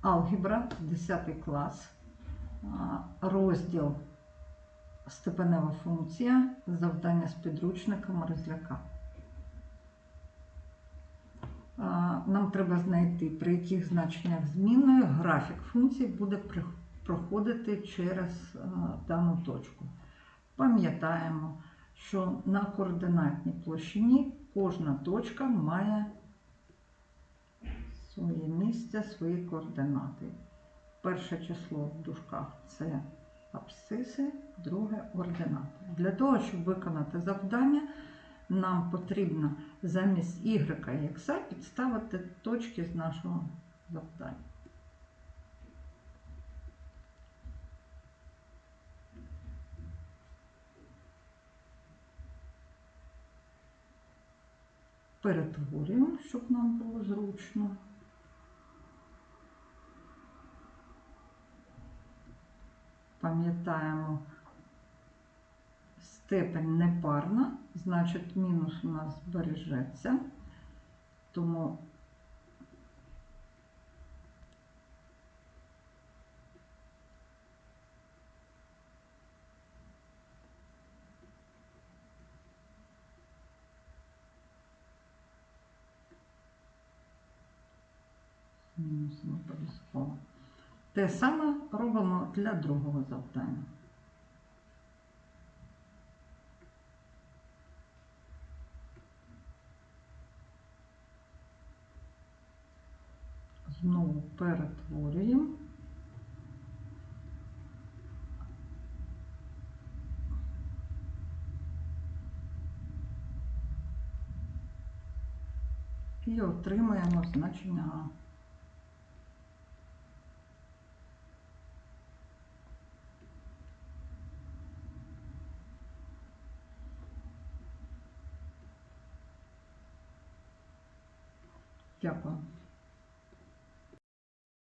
алгебра, 10 клас, розділ степенева функція, завдання з підручника Мерзляка. Нам треба знайти, при яких значеннях зміною графік функції буде проходити через дану точку. Пам'ятаємо, що на координатній площині кожна точка має місце, свої координати. Перше число в дужках це абсциси, друге ординати. Для того, щоб виконати завдання, нам потрібно замість y і x підставити точки з нашого завдання. Перетворюємо, щоб нам було зручно. Пам'ятаємо, степень непарна, значить мінус у нас збережеться. Тому мінусом обов'язково. Те саме робимо для другого завдання. Знову перетворюємо. І отримаємо значення А. Дякую.